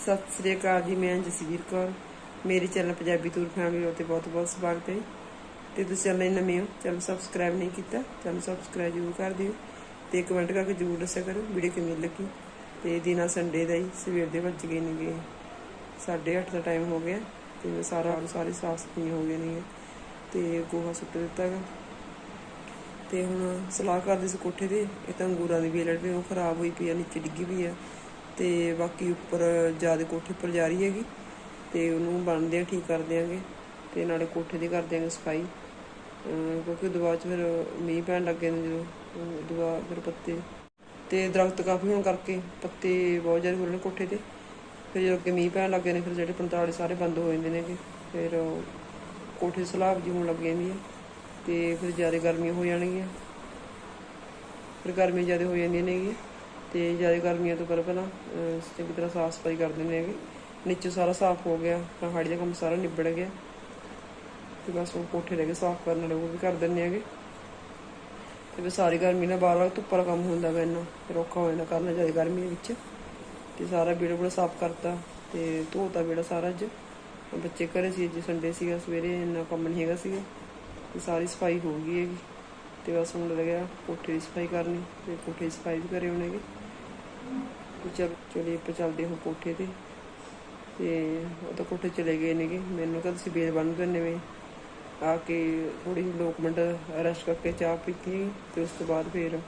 ਸਤਿ ਸ੍ਰੀ ਅਕਾਲ ਜੀ, ਮੈਂ ਜਸਵੀਰ ਕੌਰ। ਮੇਰੇ ਚੈਨਲ ਪੰਜਾਬੀ ਟੂਰ ਫੈਮਿਲੀ ਉੱਤੇ ਬਹੁਤ ਬਹੁਤ ਸਵਾਗਤ ਹੈ। ਤੇ ਤੁਸੀਂ ਚੈਨਲ ਨਵੇਂ ਹੋ, ਚੈਨਲ ਸਬਸਕ੍ਰਾਈਬ ਨਹੀਂ ਕੀਤਾ, ਚੈਨਲ ਸਬਸਕ੍ਰਾਈਬ ਜ਼ਰੂਰ ਕਰ ਦਿਓ ਤੇ ਕਮੈਂਟ ਕਰਕੇ ਜ਼ਰੂਰ ਦੱਸਿਆ ਕਰੋ ਵੀਡੀਓ ਕਿਵੇਂ ਲੱਗੀ। ਤੇ ਦਿਨਾਂ ਸੰਡੇ ਦਾ ਹੀ ਸਵੇਰ ਦੇ ਵੱਜ ਗਏ ਨੇਗੇ। 8:30 ਦਾ ਟਾਈਮ ਹੋ ਗਿਆ ਤੇ ਮੈਂ ਸਾਰਾ ਸਾਰੇ ਸਾਫ਼ ਸਫ਼ਾਈ ਹੋ ਗਈ ਨੇ ਤੇ ਗੋਹਾ ਸੁੱਟ ਦਿੱਤਾ ਗਾ। ਤੇ ਹੁਣ ਸਲਾਹ ਕਰਦੇ ਸੀ ਕੋਠੇ ਤੇ ਇਹ ਤਾਂ ਅੰਗੂਰਾਂ ਦੀ ਵੇਲੜ ਵੀ ਉਹ ਖਰਾਬ ਹੋਈ ਪਈ ਆ, ਨੀਚੇ ਡਿੱਗੀ ਪਈ ਆ। ਤੇ ਬਾਕੀ ਉੱਪਰ ਜ਼ਿਆਦਾ ਕੋਠੇ ਉੱਪਰ ਜਾ ਰਹੀ ਹੈਗੀ ਤੇ ਉਹਨੂੰ ਬਣਦੇ ਆ, ਠੀਕ ਕਰ ਦਿਆਂਗੇ ਤੇ ਨਾਲੇ ਕੋਠੇ ਦੀ ਕਰ ਦਿਆਂਗੇ ਸਫ਼ਾਈ। ਅਮ ਕਿਉਂਕਿ ਦੁਆ ਚ ਫਿਰ ਮੀਂਹ ਪੈਣ ਲੱਗੇ ਨੇ ਜਦੋਂ ਦੁਆ ਫਿਰ ਪੱਤੇ ਤੇ ਦਰਖਤ ਕਾਫੀ ਹੋਣ ਕਰਕੇ ਪੱਤੇ ਬਹੁਤ ਜ਼ਿਆਦਾ ਹੋ ਰਹੇ ਨੇ ਕੋਠੇ ਤੇ। ਫਿਰ ਜਦੋਂ ਅੱਗੇ ਮੀਂਹ ਪੈਣ ਲੱਗੇ ਨੇ, ਫਿਰ ਜਿਹੜੇ ਪੰਤਾਲੇ ਸਾਰੇ ਬੰਦ ਹੋ ਜਾਂਦੇ ਨੇਗੇ। ਫਿਰ ਕੋਠੇ ਸਲਾਬ ਜੀ ਹੋਣ ਲੱਗ ਜਾਂਦੀ ਹੈ ਤੇ ਫਿਰ ਜ਼ਿਆਦਾ ਗਰਮੀਆਂ ਹੋ ਜਾਣਗੀਆਂ। ਫਿਰ ਗਰਮੀ ਜ਼ਿਆਦਾ ਹੋ ਜਾਂਦੀਆਂ ਨੇਗੀਆਂ। ਤੇ ਜ਼ਿਆਦਾ ਗਰਮੀਆਂ ਤੋਂ ਪਹਿਲਾਂ ਪਹਿਲਾਂ ਚੰਗੀ ਤਰ੍ਹਾਂ ਸਾਫ਼ ਸਫ਼ਾਈ ਕਰ ਦਿੰਦੇ ਹੈਗੇ। ਨੀਚੇ ਸਾਰਾ ਸਾਫ਼ ਹੋ ਗਿਆ ਪਹਾੜੀ ਦਾ ਕੰਮ ਸਾਰਾ ਨਿਬੜ ਗਿਆ। ਤੇ ਬਸ ਉਹ ਕੋਠੇ ਰਹਿ ਗਏ, ਸਾਫ਼ ਕਰਨ ਵਾਲੇ ਉਹ ਵੀ ਕਰ ਦਿੰਦੇ ਹੈਗੇ। ਤੇ ਫਿਰ ਸਾਰੀ ਗਰਮੀ ਨਾਲ ਬਾਹਰ ਵਾਲਾ ਧੁੱਪ ਵਾਲਾ ਕੰਮ ਹੁੰਦਾ ਗਾ ਇੰਨਾ, ਫਿਰ ਔਖਾ ਹੋ ਜਾਂਦਾ ਕਰਨਾ ਜ਼ਿਆਦਾ ਗਰਮੀ ਵਿੱਚ। ਤੇ ਸਾਰਾ ਬੇੜਾ ਬੜਾ ਸਾਫ਼ ਕਰਤਾ, ਤੇ ਧੋਤਾ ਬੇੜਾ ਸਾਰਾ ਅੱਜ। ਬੱਚੇ ਘਰੇ ਸੀ, ਅੱਜ ਸੰਡੇ ਸੀਗਾ, ਸਵੇਰੇ ਇੰਨਾ ਕੰਮ ਨਹੀਂ ਹੈਗਾ ਸੀਗਾ। ਤੇ ਸਾਰੀ ਸਫ਼ਾਈ ਹੋ ਗਈ ਹੈਗੀ। ਤੇ ਬਸ ਹੁਣ ਲੱਗਿਆ ਕੋਠੇ ਦੀ ਸਫ਼ਾਈ ਕਰਨੀ, ਤੇ ਕੋਠੇ ਦੀ ਸਫ਼ਾਈ ਵੀ ਕਰੇ ਹੋਣਗੇ। ਚਲ ਚਲੇ ਆਪਾਂ ਚੱਲਦੇ ਹਾਂ ਕੋਠੇ ਤੇ। ਤੇ ਉਹ ਤਾਂ ਕੋਠੇ ਚਲੇ ਗਏ ਨੇਗੇ। ਮੈਨੂੰ ਕਹਿੰਦੇ ਸੀ ਬੇਲ ਬੰਨ ਦਿੰਨੇ ਵੇ ਆ ਕੇ ਥੋੜੀ ਲੋਕ ਮਿੰਟ ਰੈਸਟ ਕਰਕੇ ਚਾਹ ਪੀਤੀ ਤੇ ਉਸ ਤੋਂ ਬਾਅਦ ਫਿਰ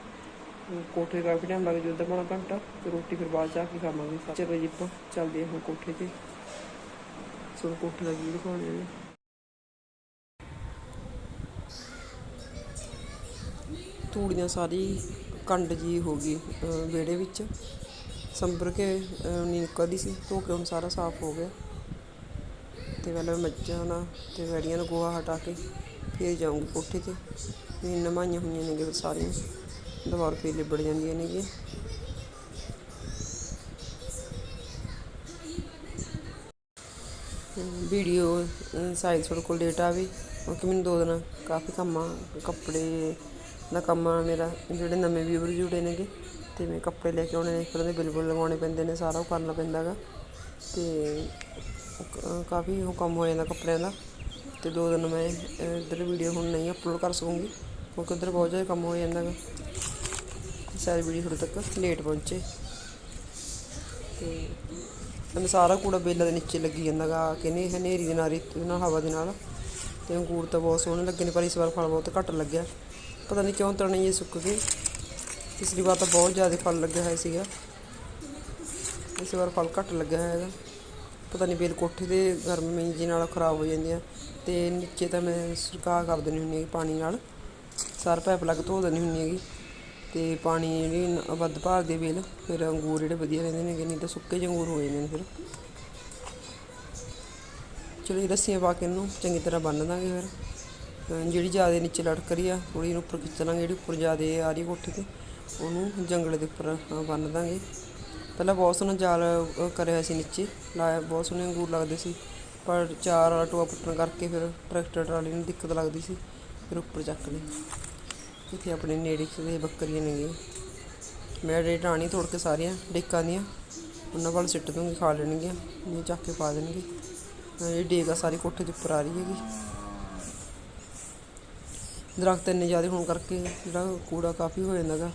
ਕੋਠੇ ਕਾਫੀ ਟਾਈਮ ਲੱਗ ਜੂ ਅੱਧਾ ਪੌਣਾ ਘੰਟਾ। ਤੇ ਰੋਟੀ ਫਿਰ ਬਾਅਦ ਚਾਹ ਕੇ ਖਾਵਾਂਗੇ। ਚਲੋ ਜੀ ਆਪਾਂ ਚੱਲਦੇ ਹਾਂ ਕੋਠੇ ਤੇ। ਸੋ ਕੋਠੇ ਦਾ ਵੀ ਦਿਖਾਉਣੇ ਨੇ ਤੂੜੀਆਂ ਸਾਰੀ ਕੰਡ ਜਿਹੀ ਹੋ ਗਈ ਵਿਹੜੇ ਵਿੱਚ। ਸੰਭਰ ਕੇ, ਅਹ ਨਹੀਂ ਨਿਕਲਦੀ ਸੀ, ਧੋ ਕੇ ਹੁਣ ਸਾਰਾ ਸਾਫ਼ ਹੋ ਗਿਆ। ਅਤੇ ਪਹਿਲਾਂ ਮੱਝਾਂ ਨਾਲ ਅਤੇ ਵੈੜੀਆਂ ਨੂੰ ਗੋਹਾ ਹਟਾ ਕੇ ਫਿਰ ਜਾਊਂਗੀ ਕੋਠੇ ਤੇ। ਵੀ ਨਮਾਈਆਂ ਹੋਈਆਂ ਨੇਗੇ ਸਾਰੀਆਂ। ਦੁਬਾਰਾ ਫੇਰ ਲਿਬੜ ਜਾਂਦੀਆਂ ਨੇਗੀਆਂ। ਵੀਡੀਓ ਸਾਈਜ਼ ਤੁਹਾਡੇ ਕੋਲ ਲੇਟ ਆਵੇ ਕਿਉਂਕਿ ਮੈਨੂੰ ਦੋ ਦਿਨ ਕਾਫੀ ਕੰਮ ਆ ਕੱਪੜੇ ਦਾ ਕੰਮ ਆ ਮੇਰਾ ਜਿਹੜੇ ਨਵੇਂ ਵੀਵਰ ਜੁੜੇ ਨੇਗੇ ਤੇ ਮੈਂ ਕੱਪੜੇ ਲੈ ਕੇ ਆਉਣੇ ਨੇ ਫਿਰ ਉਹਦੇ ਬਿੱਲ ਬੁੱਲ ਲਗਾਉਣੇ ਪੈਂਦੇ ਨੇ ਸਾਰਾ ਉਹ ਕਰਨਾ ਪੈਂਦਾ ਗਾ। ਤੇ ਕਾਫੀ ਉਹ ਕੰਮ ਹੋ ਜਾਂਦਾ ਕੱਪੜਿਆਂ ਦਾ ਤੇ ਦੋ ਦਿਨ ਮੈਂ ਅਹ, ਇੱਧਰ ਵੀਡੀਓ ਹੁਣ ਨਹੀਂ ਅਪਲੋਡ ਕਰ ਸਕੂੰਗੀ ਕਿਉਂਕਿ ਉੱਧਰ ਬਹੁਤ ਜ਼ਿਆਦਾ ਕੰਮ ਹੋ ਜਾਂਦਾ ਗਾ। ਸਾਰੀ ਵੀਡੀਓ ਤੁਹਾਡੇ ਤੱਕ ਲੇਟ ਪਹੁੰਚੇ। ਤੇ ਮੈਨੂੰ ਸਾਰਾ ਕੂੜਾ ਬੇਲਾਂ ਦੇ ਨੀਚੇ ਲੱਗੀ ਜਾਂਦਾ ਗਾ ਕਿ ਨਹੀਂ ਹਨੇਰੀ ਦੇ ਨਾਲ ਰੇਤ ਦੇ ਨਾਲ ਹਵਾ ਦੇ ਨਾਲ ਤੇ ਅੰਗੂਰ ਤਾਂ ਬਹੁਤ ਸੋਹਣੇ ਲੱਗੇ ਨੇ ਪਰ ਇਸ ਵਾਰ ਫਲ ਬਹੁਤ ਘੱਟ ਲੱਗਿਆ। ਪਤਾ ਨਹੀਂ ਕਿਉਂ ਤਣੇ ਜੇ ਸੁੱਕ ਗਏ ਪਿਛਲੀ ਵਾਰ ਤਾਂ ਬਹੁਤ ਜ਼ਿਆਦਾ ਫਲ ਲੱਗਿਆ ਹੋਇਆ ਸੀਗਾ। ਇਸ ਵਾਰ ਫਲ ਘੱਟ ਲੱਗਿਆ ਹੋਇਆ ਹੈਗਾ। ਪਤਾ ਨਹੀਂ ਬੇਲ ਕੋਠੇ ਦੇ ਗਰਮੀ ਜੀ ਨਾਲ ਖਰਾਬ ਹੋ ਜਾਂਦੀ ਜਾਂਦੀਆਂ ਤੇ ਨੀਚੇ ਤਾਂ ਮੈਂ ਸੁਕਾ ਕਰ ਦਿੰਦੀ ਹੁੰਦੀ ਹਾਂ ਪਾਣੀ ਨਾਲ। ਸਾਰ ਪਾਈਪ ਲੱਗ ਧੋ ਦਿੰਦੀ ਹੁੰਦੀ ਹੈਗੀ। ਤੇ ਪਾਣੀ ਜਿਹੜੀ ਨ- ਵੱਧ ਭਾਲਦੇ ਵੇਲ, ਫਿਰ ਅੰਗੂਰ ਜਿਹੜੇ ਵਧੀਆ ਰਹਿੰਦੇ ਨੇ ਨਹੀਂ ਤਾਂ ਸੁੱਕੇ ਜਿਹੇ ਅੰਗੂਰ ਹੋ ਜਾਂਦੇ ਨੇ ਫਿਰ। ਚਲੋ ਇਹ ਰੱਸੀਆਂ ਪਾ ਕੇ ਇਹਨੂੰ ਚੰਗੀ ਤਰ੍ਹਾਂ ਬੰਨ ਦਾਂਗੇ ਫਿਰ। ਜਿਹੜੀ ਜ਼ਿਆਦਾ ਨੀਚੇ ਲਟਕ ਰਹੀ ਆ ਥੋੜੀ ਇਹਨੂੰ ਉੱਪਰ ਖਿੱਚ ਲਾਂਗੇ ਜਿਹੜੀ ਉੱਪਰ ਜ਼ਿਆਦਾ ਆ ਰਹੀ ਕੋਠੇ ਤੇ ਉਹਨੂੰ ਜੰਗਲੇ ਦੇ ਉੱਪਰ ਅਹ, ਬੰਨ ਦਾਂਗੇ। ਪਹਿਲਾਂ ਬਹੁਤ ਸੋਹਣਾ ਜਾਲ ਕਰਿਆ ਸੀ ਨੀਚੇ ਲਾਇਆ ਬਹੁਤ ਸੋਹਣੇ ਅੰਗੂਰ ਲੱਗਦੇ ਸੀ। ਪਰ ਚਾਰ ਵਾਲਾ ਟੋਆ ਪੁੱਟਣ ਕਰਕੇ ਫਿਰ ਟਰੈਕਟਰ ਟਰਾਲੀ ਨੂੰ ਦਿੱਕਤ ਲੱਗਦੀ ਸੀ ਫਿਰ ਉੱਪਰ ਚੱਕ ਲਈ ਇੱਥੇ ਆਪਣੇ ਨੇੜੇ ਕਿਤੇ ਬੱਕਰੀਆਂ ਨੇਗੀਆਂ ਮੈਂ ਰੇ ਟਾਣੀ ਤੋੜ ਕੇ ਸਾਰੀਆਂ ਡੇਕਾਂ ਦੀਆਂ ਉਹਨਾਂ ਵੱਲ ਸਿੱਟ ਦੂੰਗੀ ਖਾ ਲੈਣਗੀਆਂ ਨਹੀਂ ਚੱਕ ਕੇ ਪਾ ਦੇਣਗੇ। ਅਹ ਇਹ ਡੇਕ ਆ ਸਾਰੀ ਕੋਠੇ ਦੇ ਉੱਪਰ ਆ ਰਹੀ ਹੈਗੀ। ਦਰਖਤ ਇੰਨੇ ਜ਼ਿਆਦਾ ਹੋਣ ਕਰਕੇ ਜਿਹੜਾ ਕੂੜਾ ਕਾਫੀ ਹੋ ਜਾਂਦਾ ਗਾ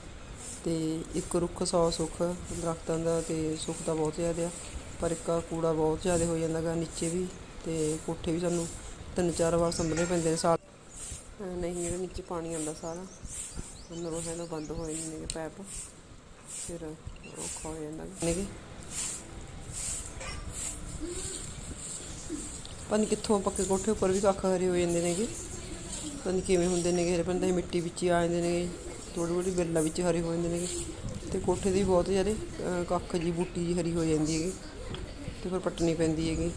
ਤੇ ਇੱਕ ਰੁੱਖ, ਸੌ ਸੁੱਖ ਦਰਖਤਾਂ ਦਾ ਤੇ ਸੁੱਖ ਤਾਂ ਬਹੁਤ ਜ਼ਿਆਦਾ ਆ, ਪਰ ਇੱਕ ਕੂੜਾ ਬਹੁਤ ਜ਼ਿਆਦਾ ਹੋ ਜਾਂਦਾ ਗਾ ਨੀਚੇ ਵੀ ਤੇ ਕੋਠੇ ਵੀ ਸਾਨੂੰ ਤਿੰਨ ਚਾਰ ਵਾਰ ਸੰਭਲੇ ਪੈਂਦੇ ਨੇ ਸਾਲ। ਨਹੀਂ ਜਿਹੜਾ ਨੀਚੇ ਪਾਣੀ ਆਉਂਦਾ ਸਾਰਾ। ਅੰਦਰੋਂ ਹੈ ਨਾ ਬੰਦ ਹੋ ਜਾਂਦੇ ਨੇ ਪੈਪ, ਫਿਰ ਔਖਾ ਹੋ ਜਾਂਦਾ ਨੇਗੇ। ਪਤਾ ਕਿੱਥੋਂ ਪੱਕੇ ਕੋਠੇ ਉੱਪਰ ਵੀ ਕੱਖ ਹਰੇ ਹੋ ਜਾਂਦੇ ਨੇਗੇ। ਪਤਾ ਨਹੀਂ ਕਿਵੇਂ ਹੁੰਦੇ ਨੇਗੇ, ਹਰੇ ਬੰਦੇ ਮਿੱਟੀ ਵਿੱਚ ਹੀ ਆ ਜਾਂਦੇ ਨੇਗੇ ਥੋੜੀ ਥੋੜੀ ਬੇਲਾਂ ਵਿੱਚ ਹਰੇ ਹੋ ਜਾਂਦੇ ਨੇਗੇ ਤੇ ਕੋਠੇ ਦੀ ਬਹੁਤ ਜ਼ਿਆਦਾ ਕੱਖ ਜੀ ਬੂਟੀ ਜੀ ਹਰੀ ਹੋ ਜਾਂਦੀ ਹੈਗੀ ਤੇ ਫਿਰ ਪੱਟਣੀ ਪੈਂਦੀ ਹੈਗੀ।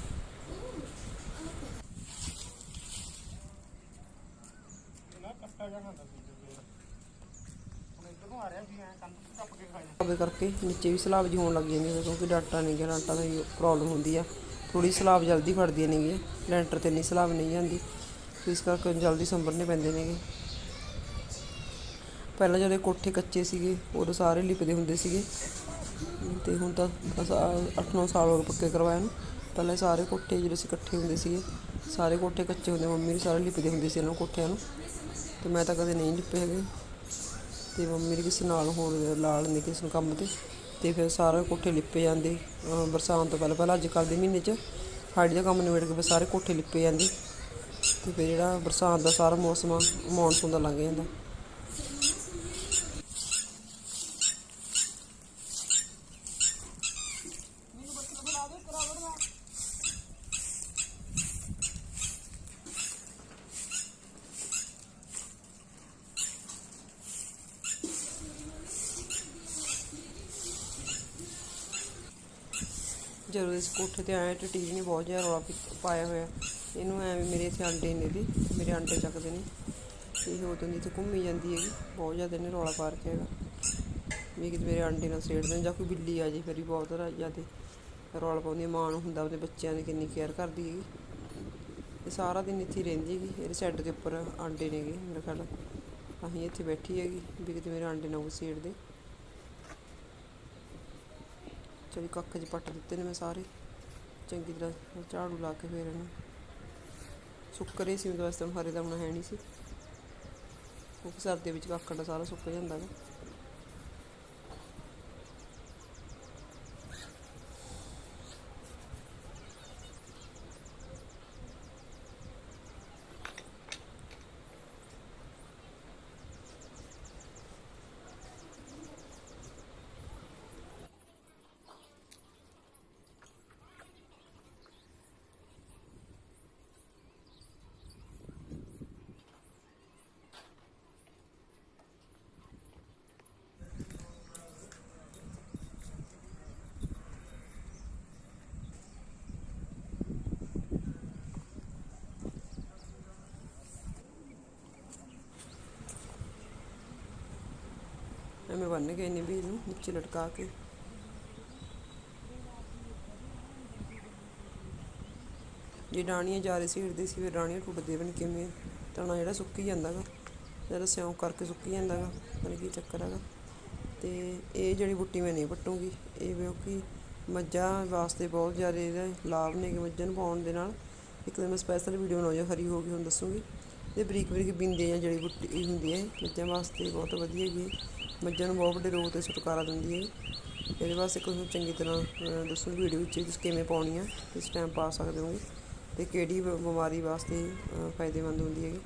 ਉਹਦੇ ਕਰਕੇ ਨੀਚੇ ਵੀ ਸਲਾਬ ਜੀ ਹੋਣ ਲੱਗ ਜਾਂਦੀ ਹੈ, ਕਿਉਂਕਿ ਡਾਟਾ ਨਹੀਂ ਗਿਆ ਡਾਟਾ ਦੀ ਪ੍ਰੋਬਲਮ ਹੁੰਦੀ ਆ। ਥੋੜੀ ਸਲਾਬ ਜਲਦੀ ਫੜਦੀਆਂ ਨੇਗੀਆਂ, ਲੈਂਟਰ ਤੇ ਨਹੀਂ ਸਲਾਬ ਨਹੀਂ ਜਾਂਦੀ ਇਸ ਕਰਕੇ ਜਲਦੀ ਸੰਭਰਨੇ ਪੈਂਦੇ ਨੇਗੇ। ਪਹਿਲਾਂ ਜਦੋਂ ਇਹ ਕੋਠੇ ਕੱਚੇ ਸੀਗੇ, ਉਦੋਂ ਸਾਰੇ ਲਿਪਦੇ ਹੁੰਦੇ ਸੀਗੇ। ਤੇ ਹੁਣ ਤਾਂ 8-9 ਸਾਲ ਹੋ ਗਏ ਪੱਕੇ ਕਰਵਾਏ ਨੂੰ। ਪਹਿਲਾਂ ਸਾਰੇ ਕੋਠੇ ਜਿਹੜੇ ਸੀ ਇਕੱਠੇ ਹੁੰਦੇ ਸੀਗੇ। ਸਾਰੇ ਕੋਠੇ ਕੱਚੇ ਹੁੰਦੇ, ਮੰਮੀ ਵੀ ਸਾਰੇ ਲਿਪਦੇ ਹੁੰਦੇ ਸੀ ਇਹਨਾਂ ਕੋਠਿਆਂ ਨੂੰ। ਤੇ ਮੈਂ ਤਾਂ ਕਦੇ ਨਹੀਂ ਲਿਪੇ ਹੈਗੇ। ਤੇ ਮੰਮੀ ਨੇ ਕਿਸੇ ਨਾਲ ਹੋਰ ਲਾ ਲੈਂਦੇ ਕਿਸੇ ਨੂੰ ਕੰਮ ਤੇ। ਤੇ ਫਿਰ ਸਾਰੇ ਕੋਠੇ ਲਿਪੇ ਜਾਂਦੇ। ਬਰਸਾਤ ਤੋਂ ਪਹਿਲਾਂ ਪਹਿਲਾਂ ਅੱਜ ਕੱਲ੍ਹ ਦੇ ਮਹੀਨੇ 'ਚ ਹਾੜੀ ਦਾ ਕੰਮ ਨਿਬੜ ਕੇ ਫਿਰ ਸਾਰੇ ਕੋਠੇ ਲਿਪੇ ਜਾਂਦੇ। ਤੇ ਜਿਹੜਾ ਬਰਸਾਤ ਦਾ ਸਾਰਾ ਮੌਸਮ ਆ, ਮੌਨਸੂਨ ਦਾ ਲੰਘ ਜਾਂਦਾ। ਜਦੋਂ ਇਸ ਕੋਠੇ ਤੇ ਆਏ ਆਇਆ ਟੀਵੀ ਨੇ ਬਹੁਤ ਜ਼ਿਆਦਾ ਰੌਲਾ ਪਾਇਆ ਹੋਇਆ। ਇਹਨੂੰ ਐ ਵੀ ਮੇਰੇ ਇੱਥੇ ਅੰਡੇ ਨੇ ਇਹਦੇ, ਮੇਰੇ ਅੰਡੇ ਚੱਕਦੇ ਨੇ ਇਹ ਉਦੋਂ ਦੀ ਇੱਥੇ ਘੁੰਮੀ ਜਾਂਦੀ ਹੈਗੀ, ਬਹੁਤ ਜ਼ਿਆਦਾ ਇਹਨੇ ਰੌਲਾ ਪਾ ਰੱਖਿਆ ਹੈਗਾ। ਵੀ ਕਿਤੇ ਮੇਰੇ ਅੰਡੇ ਨਾਲ ਸੇੜ ਦੇਣ ਜਾਂ ਕੋਈ ਬਿੱਲੀ ਆ ਜੇ ਫਿਰ ਵੀ ਬਹੁਤ ਜ਼ਿਆਦਾ ਰੌਲਾ ਪਾਉਂਦੀ ਹੈ। ਮਾਂ ਨੂੰ ਹੁੰਦਾ ਉਹਦੇ ਬੱਚਿਆਂ ਦੀ ਕਿੰਨੀ ਕੇਅਰ ਕਰਦੀ ਹੈਗੀ। ਇਹ ਸਾਰਾ ਦਿਨ ਇੱਥੇ ਹੀ ਰਹਿੰਦੀ ਹੈਗੀ, ਇਹਦੇ ਸੈੱਡ ਦੇ ਉੱਪਰ ਆਂਡੇ ਨੇਗੇ ਮੇਰੇ ਖਿਆਲ। ਅਸੀਂ ਇੱਥੇ ਬੈਠੀ ਹੈਗੀ, ਵੀ ਕਿਤੇ ਮੇਰੇ ਆਂਡੇ ਨਾ ਕੋਈ ਸੇੜ ਦੇ। ਚਲੀ ਕੱਖ ਚ ਪੱਟ ਦਿੱਤੇ ਨੇ ਮੈਂ ਸਾਰੇ। ਚੰਗੀ ਤਰ੍ਹਾਂ ਝਾੜੂ ਲਾ ਕੇ ਫੇਰ ਇਹਨੂੰ। ਸੁੱਕ ਰਹੇ ਸੀ ਉਹਦੇ ਵਾਸਤੇ ਹੁਣ ਹਰੇ ਦਾ ਹੁਣ ਹੈ ਨਹੀਂ ਸੀ। ਉਹ ਸਰਦੇ ਵਿੱਚ ਕੱਖ ਦਾ ਸਾਰਾ ਸੁੱਕ ਜਾਂਦਾ ਗਾ। ਐਵੇਂ ਬੰਨ ਕੇ ਨੇ ਵੀ ਇਹਨੂੰ ਨੀਚੇ ਲਟਕਾ ਕੇ। ਜੇ ਡਾਣੀਆਂ ਜਾਰੇ ਸੀੜਦੇ ਸੀ ਫਿਰ ਡਾਣੀਆਂ ਟੁੱਟਦੇ ਬਣ ਕਿਵੇਂ? ਤਣਾ ਜਿਹੜਾ ਸੁੱਕੀ ਜਾਂਦਾ ਗਾ, ਜਿਹੜਾ ਸਿਉਂਕ ਕਰਕੇ ਸੁੱਕੀ ਜਾਂਦਾ ਗਾ, ਪਤਾ ਕੀ ਚੱਕਰ ਹੈਗਾ। ਤੇ ਇਹ ਜਿਹੜੀ ਬੁੱਟੀ ਮੈਂ ਨਹੀਂ ਪੱਟੂਗੀ, ਇਹ ਕਿਉਂਕਿ ਮੱਝਾਂ ਵਾਸਤੇ ਬਹੁਤ ਜ਼ਿਆਦਾ ਇਹਦਾ ਲਾਭ ਨੇ ਕਿ ਮੱਝਾਂ ਨੂੰ ਪਾਉਣ ਦੇ ਨਾਲ। ਇੱਕ ਦਿਨ ਮੈਂ ਸਪੈਸ਼ਲ ਵੀਡੀਓ ਬਣਾਉ ਜੇ ਹਰੀ ਹੋ ਗਈ, ਹੁਣ ਦੱਸੂਗੀ। ਇਹ ਬਰੀਕ ਬਰੀਕ ਬਿੰਦੇ ਆ ਜਿਹੜੀ ਬੁੱਟੀ ਹੁੰਦੀ ਹੈ, ਮੱਝਾਂ ਵਾਸਤੇ ਬਹੁਤ ਵਧੀਆ ਹੈਗੀ ਮੱਝਾਂ ਨੂੰ ਬਹੁਤ ਵੱਡੇ ਰੋਗ ਤੋਂ ਛੁਟਕਾਰਾ ਦਿੰਦੀ ਹੈ। ਇਹਦੇ ਵਾਸਤੇ ਕੁਝ ਚੰਗੀ ਤਰ੍ਹਾਂ ਦੱਸੋ ਵੀਡੀਓ ਵਿੱਚ ਤੁਸੀਂ ਕਿਵੇਂ ਪਾਉਣੀ ਆ ਕਿਸ ਟਾਈਮ ਪਾ ਸਕਦੇ ਹੋਗੇ ਤੇ ਕਿਹੜੀ ਬ- ਬਿਮਾਰੀ ਵਾਸਤੇ ਫਾਇਦੇਮੰਦ ਹੁੰਦੀ ਹੈਗੀ।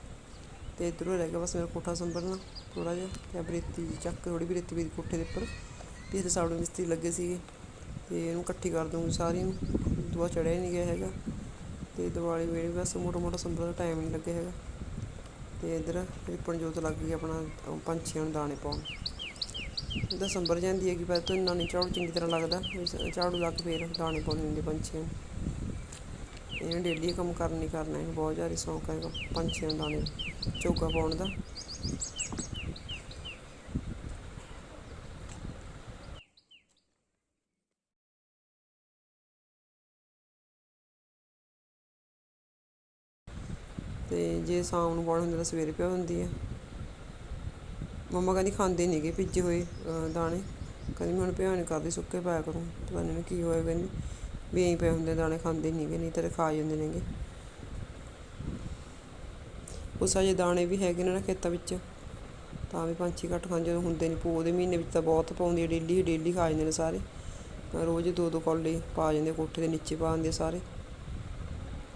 ਤੇ ਇਧਰੋਂ ਰਹਿ ਗਿਆ ਬਸ ਮੇਰਾ ਕੋਠਾ ਸੰਭਰਨਾ ਥੋੜਾ ਜਿਹਾ। ਤੇ ਆਹ ਬਰੇਤੀ ਚੱਕ ਕੇ ਥੋੜੀ ਬਰੇਤੀ ਵੀ ਕੋਠੇ ਦੇ ਉੱਪਰ। ਪਿਛਲੇ ਸਾਲ ਨੂੰ ਮਿਸਤਰੀ ਲੱਗੇ ਸੀਗੇ। ਤੇ ਇਹਨੂੰ ਇਕੱਠੀ ਕਰ ਦੂੰਗੀ ਸਾਰੀ ਨੂੰ। ਦੁਆ ਚੜਿਆ ਨਹੀਂ ਗਿਆ ਹੈਗਾ। ਤੇ ਦੀਵਾਲੀ ਵੇਲੇ ਬਸ ਮੋਟਾ ਮੋਟਾ ਸੰਭਰਨ ਦਾ ਟਾਈਮ ਨਹੀਂ ਲੱਗਿਆ ਹੈਗਾ। ਤੇ ਇਧਰ ਰਿਪਨ ਜੋਤ ਲੱਗ ਗਈ ਆਪਣਾ ਪੰਛੀਆਂ ਨੂੰ ਦਾਣੇ ਪਾਉਣ। ਤਾਂ ਸੰਭਰ ਜਾਂਦੀ ਹੈਗੀ, ਪਰ ਤੋਂ ਇੰਨਾ ਨਹੀਂ ਝਾੜੂ ਚੰਗੀ ਤਰ੍ਹਾਂ ਲੱਗਦਾ। ਝਾੜੂ ਲੱਗ ਕੇ ਫੇਰ ਦਾਣੇ ਪਾਉਣੇ ਹੁੰਦੇ ਪੰਛੀਆਂ ਨੂੰ। ਇਹਨੇ ਡੇਲੀ ਕੰਮ ਕਰਨਾ ਹੀ ਕਰਨਾ ਇਹਨੂੰ ਬਹੁਤ ਜ਼ਿਆਦਾ ਸ਼ੌਂਕ ਹੈਗਾ ਪੰਛੀਆਂ ਨੂੰ ਦਾਣੇ ਚੋਗਾ ਪਾਉਣ ਦਾ। ਤੇ ਜੇ ਸ਼ਾਮ ਨੂੰ ਪਾਉਣਾ ਹੁੰਦਾ ਤਾਂ ਸਵੇਰੇ ਪਿਆ ਹੁੰਦੀ ਹੈ ਮੰਮਾ ਕਹਿੰਦੀ ਖਾਂਦੇ ਨਹੀਂਗੇ ਭਿੱਜੇ ਹੋਏ ਦਾਣੇ। ਕਹਿੰਦੀ ਮੈਂ ਹੁਣ ਪਿਆ ਨਹੀਂ ਕਰਦੀ, ਸੁੱਕੇ ਪਾਇਆ ਕਰੂੰ। ਪਤਾ ਨਹੀਂ ਕੀ ਹੋਇਆ, ਕਹਿੰਦੀ ਵੀ ਐਂ ਪਏ ਹੁੰਦੇ ਦਾਣੇ ਖਾਂਦੇ ਨਹੀਂਗੇ ਨਹੀਂ ਤਾਂ ਖਾ ਜਾਂਦੇ ਨੇਗੇ। ਉਸ ਅਜੇ ਦਾਣੇ ਵੀ ਹੈਗੇ ਨੇ ਨਾ ਖੇਤਾਂ ਵਿੱਚ, ਤਾਂ ਵੀ ਪੰਛੀ ਘੱਟ ਖਾਂਦੇ ਜਦੋਂ ਹੁੰਦੇ ਨਹੀਂ ਪੋਹ ਦੇ ਮਹੀਨੇ ਵਿੱਚ ਤਾਂ ਬਹੁਤ ਪਾਉਂਦੀ ਹੈ ਡੇਲੀ ਡੇਲੀ ਖਾ ਜਾਂਦੇ ਨੇ ਸਾਰੇ। ਰੋਜ਼ ਦੋ ਦੋ ਕੌਲੇ ਪਾ ਜਾਂਦੇ ਕੋਠੇ ਦੇ ਨੀਚੇ ਪਾ ਦਿੰਦੇ ਸਾਰੇ।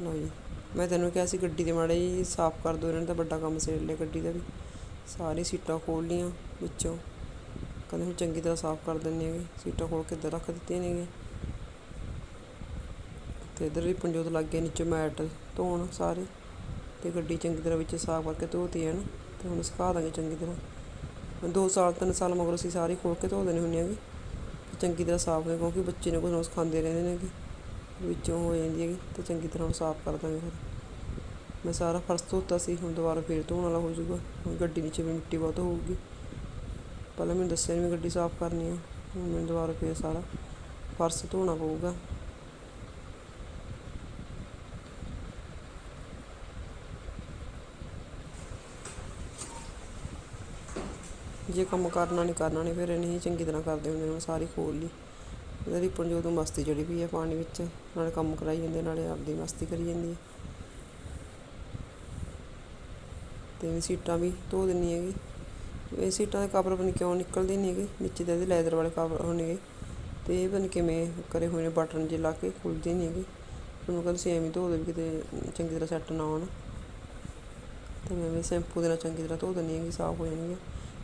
ਲਓ ਜੀ। ਮੈਂ ਤੈਨੂੰ ਕਿਹਾ ਸੀ ਗੱਡੀ ਦੇ ਮਾੜੇ ਜੀ ਸਾਫ਼ ਕਰ ਦੋ, ਇਹਨਾਂ ਨੇ ਤਾਂ ਵੱਡਾ ਕੰਮ ਸੇੜ ਲਿਆ ਗੱਡੀ ਦਾ ਵੀ। ਸਾਰੀ ਸੀਟਾਂ ਖੋਲ ਲੀਆਂ ਵਿੱਚੋਂ। ਕਹਿੰਦੇ ਹੁਣ ਚੰਗੀ ਤਰ੍ਹਾਂ ਸਾਫ਼ ਕਰ ਦਿੰਦੇ ਹੈਗੇ। ਸੀਟਾਂ ਖੋਲ ਕੇ ਇੱਧਰ ਰੱਖ ਦਿੱਤੀਆਂ ਨੇਗੇ ਤੇ ਇੱਧਰ ਵੀ ਪੰਜੋਤ ਲੱਗ ਗਿਆ ਨੀਚੇ ਮੈਟ ਧੋਣ ਸਾਰੇ। ਤੇ ਗੱਡੀ ਚੰਗੀ ਤਰ੍ਹਾਂ ਵਿੱਚ ਸਾਫ਼ ਕਰਕੇ ਧੋਤੀ ਹੈ ਨਾ। ਤੇ ਹੁਣ ਸੁਕਾ ਦਾਂਗੇ ਚੰਗੀ ਤਰ੍ਹਾਂ। ਦੋ ਸਾਲ, ਤਿੰਨ ਸਾਲ ਮਗਰੋਂ ਅਸੀਂ ਸਾਰੇ ਖੋਲ ਕੇ ਧੋ ਦੇਣੇ ਹੁੰਦੇ ਹੈਗੇ। ਚੰਗੀ ਤਰ੍ਹਾਂ ਸਾਫ਼ ਨੇ ਕਿਉਂਕਿ ਬੱਚੇ ਨੇ ਕੁਝ ਨਾ ਕੁਛ ਖਾਂਦੇ ਰਹਿੰਦੇ ਨੇਗੇ। ਵਿੱਚੋਂ ਹੋ ਜਾਂਦੀ ਹੈਗੀ। ਤੇ ਚੰਗੀ ਤਰ੍ਹਾਂ ਹੁਣ ਸਾਫ਼ ਕਰ ਦਾਂਗੇ ਫਿਰ। ਮੈਂ ਸਾਰਾ ਫਰਸ਼ ਧੋਤਾ ਸੀ, ਹੁਣ ਦੁਬਾਰਾ ਫੇਰ ਧੋਣ ਵਾਲਾ ਹੋ ਜਾਊਗਾ। ਹੁਣ ਗੱਡੀ ਨੀਚੇ ਵੀ ਮਿੱਟੀ ਬਹੁਤ ਹੋਊਗੀ। ਪਹਿਲਾਂ ਮੈਨੂੰ ਦੱਸਿਆ ਨਹੀਂ ਮੈਂ ਗੱਡੀ ਸਾਫ਼ ਕਰਨੀ ਆ, ਹੁਣ ਮੈਨੂੰ ਦੁਬਾਰਾ ਫੇਰ ਸਾਰਾ ਫਰਸ਼ ਧੋਣਾ ਪਊਗਾ। ਜੇ ਕੰਮ ਕਰਨਾ ਨਹੀਂ ਕਰਨਾ ਨਹੀਂ ਫਿਰ ਨਹੀਂ ਚੰਗੀ ਤਰ੍ਹਾਂ ਕਰਦੇ ਹੁੰਦੇ ਨੇ ਸਾਰੀ ਖੋਲ ਲਈ। ਇਹਦਾ ਰਿਪਨ ਜਦੋਂ ਮਸਤੀ ਚੜੀ ਪਈ ਹੈ ਪਾਣੀ ਵਿੱਚ, ਨਾਲੇ ਕੰਮ ਕਰਾਈ ਜਾਂਦੇ ਨਾਲੇ ਆਪਦੀ ਮਸਤੀ ਕਰੀ ਜਾਂਦੀ ਹੈ ਤੇ ਮੈਂ ਸੀਟਾਂ ਵੀ ਧੋ ਦਿੰਨੀ ਹੈਗੀ। ਇਹ ਸੀਟਾਂ ਦੇ ਕਵਰ ਬਣ ਨੀ ਕਿਉਂ ਨਿਕਲਦੇ ਨਹੀਂ ਹੈਗੇ ਨੀਚੇ ਦੇ ਲੈਦਰ ਵਾਲੇ ਕਵਰ ਹੋਣਗੇ ਤੇ ਇਹ ਬਣ ਕੇ ਮੈਂ ਕਰੇ ਹੋਏ ਨੇ ਬਟਨ ਜੇ ਲਾ ਕੇ ਖੁੱਲਦੇ ਨਹੀਂ ਹੈਗੇ। ਉਹਨੂੰ ਕਹਿੰਦੇ ਸੇਮ ਹੀ ਧੋ ਦੇ ਵੀ ਕਿਤੇ ਚੰਗੀ ਤਰ੍ਹਾਂ ਸੈੱਟ ਨਾ ਹੋਣ। ਤੇ ਮੈਂ ਵੀ ਸ਼ੈਂਪੂ ਦੇ ਨਾਲ ਚੰਗੀ ਤਰ੍ਹਾਂ ਧੋ ਦਿੰਦੀ ਹੈਗੀ, ਸਾਫ਼ ਹੋ ਜਾਣਗੇ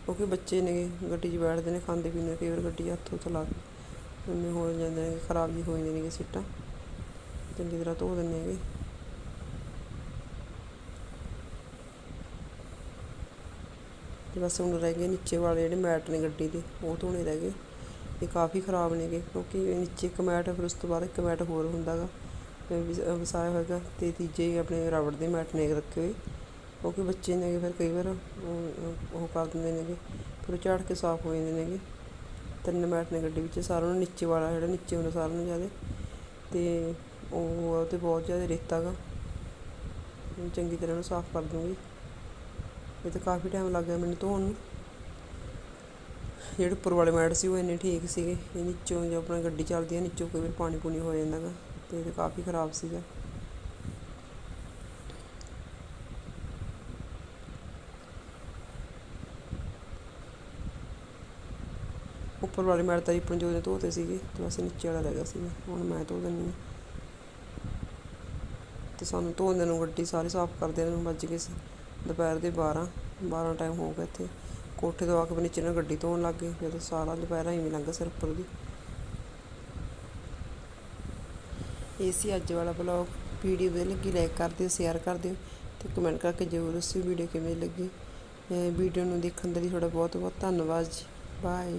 ਕਿਉਂਕਿ ਬੱਚੇ ਨੇ ਗੱਡੀ 'ਚ ਬੈਠਦੇ ਨੇ, ਖਾਂਦੇ ਪੀਂਦੇ ਕਈ ਵਾਰ ਗੱਡੀ ਹੱਥ ਉੱਤੇ ਲਾ ਕੇ। ਐਵੇਂ ਹੋ ਜਾਂਦੇ ਨੇ, ਖਰਾਬ ਜੀ ਹੋ ਜਾਂਦੀਆਂ ਨੇ ਸੀਟਾਂ। ਚੰਗੀ ਤਰ੍ਹਾਂ ਧੋ ਦਿੰਦੇ ਹੈਗੇ। ਤੇ ਬਸ ਹੁਣ ਰਹਿ ਗਏ ਨੀਚੇ ਵਾਲੇ ਜਿਹੜੇ ਮੈਟ ਨੇ ਗੱਡੀ ਦੇ, ਉਹ ਧੋਣੇ ਰਹਿ ਗਏ। ਇਹ ਕਾਫੀ ਖਰਾਬ ਨੇਗੇ ਕਿਉਂਕਿ ਨੀਚੇ ਇੱਕ ਮੈਟ, ਫਿਰ ਉਸ ਤੋਂ ਬਾਅਦ ਇੱਕ ਮੈਟ ਹੋਰ ਹੁੰਦਾਗਾ ਵਸਾਇਆ ਹੋਏਗਾ ਤੇ ਤੀਜੇ ਆਪਣੇ ਰਬੜ ਦੇ ਮੈਟ ਨੇ ਰੱਖੇ ਹੋਏ। ਕਿਉਂਕਿ ਬੱਚੇ ਨੇਗੇ ਫਿਰ ਕਈ ਵਾਰ ਉਹ ਕਰ ਦਿੰਦੇ ਨੇਗੇ ਫਿਰ ਉਹ ਝਾੜ ਕੇ ਸਾਫ਼ ਹੋ ਜਾਂਦੇ ਨੇਗੇ ਤਿੰਨ ਮੈਟ ਨੇ ਗੱਡੀ ਵਿੱਚ, ਸਾਰਿਆਂ ਨੂੰ ਨੀਚੇ ਵਾਲਾ ਜਿਹੜਾ ਨੀਚੇ ਹੁੰਦਾ ਸਾਰਿਆਂ ਨੂੰ ਜ਼ਿਆਦਾ। ਤੇ ਉਹ ਉਹ ਤੇ ਬਹੁਤ ਜ਼ਿਆਦਾ ਰੇਤਾ ਗਾ। ਚੰਗੀ ਤਰ੍ਹਾਂ ਨੂੰ ਸਾਫ਼ ਕਰ ਦੂੰਗੀ। ਇਹ ਤਾਂ ਕਾਫੀ ਟਾਈਮ ਲੱਗ ਗਿਆ ਮੈਨੂੰ ਧੋਣ ਨੂੰ। ਜਿਹੜੇ ਉੱਪਰ ਵਾਲੇ ਮੈਟ ਸੀ ਉਹ ਇੰਨੇ ਠੀਕ ਸੀਗੇ, ਇਹ ਨੀਚੋਂ ਜੋ ਆਪਣਾ ਗੱਡੀ ਚੱਲਦੀ ਹੈ ਨੀਚੋਂ ਕੋਈ ਵਾਰ ਪਾਣੀ ਪੂਣੀ ਹੋ ਜਾਂਦਾ ਗਾ, ਤੇ ਇਹ ਤਾਂ ਕਾਫੀ ਖਰਾਬ ਸੀਗਾ। ਉੱਪਰ ਵਾਲੇ ਮੈਟ ਤਾਂ ਰਿਪਨ ਜੋ ਧੋਤੇ ਸੀਗੇ, ਤੇ ਬਸ ਨੀਚੇ ਵਾਲਾ ਰਹਿ ਗਿਆ ਸੀਗਾ, ਹੁਣ ਮੈਂ ਧੋ ਦਿੰਦੀ ਹਾਂ। ਤੇ ਸਾਨੂੰ ਧੋਣ ਨੂੰ ਗੱਡੀ ਸਾਰੇ ਸਾਫ਼ ਕਰਦੇ ਨੂੰ ਵੱਜ ਗਏ ਸੀ। ਦੁਪਹਿਰ ਦੇ 12 12 ਟਾਈਮ ਹੋ ਗਿਆ ਇੱਥੇ। ਕੋਠੇ ਤੋਂ ਆ ਕੇ ਨੀਚੇ ਨਾਲ ਗੱਡੀ ਧੋਣ ਲੱਗ ਗਏ। ਜਦੋਂ ਸਾਰਾ ਦੁਪਹਿਰ ਐਵੇਂ ਲੰਘ ਸਿਰ ਉੱਪਰ ਦੀ। ਇਹ ਸੀ ਅੱਜ ਵਾਲਾ ਬਲੌਗ ਵੀਡੀਓ ਵਧੀਆ ਲੱਗੀ ਲਾਈਕ ਕਰ ਦਿਓ ਸ਼ੇਅਰ ਕਰ ਦਿਓ ਤੇ ਕਮੈਂਟ ਕਰਕੇ ਜ਼ਰੂਰ ਦੱਸਿਓ ਵੀਡੀਓ ਕਿਵੇਂ ਲੱਗੀ। ਵੀਡੀਓ ਨੂੰ ਦੇਖਣ ਦੇ ਲਈ ਤੁਹਾਡਾ ਬਹੁਤ ਬਹੁਤ ਧੰਨਵਾਦ ਜੀ। ਬਾਏ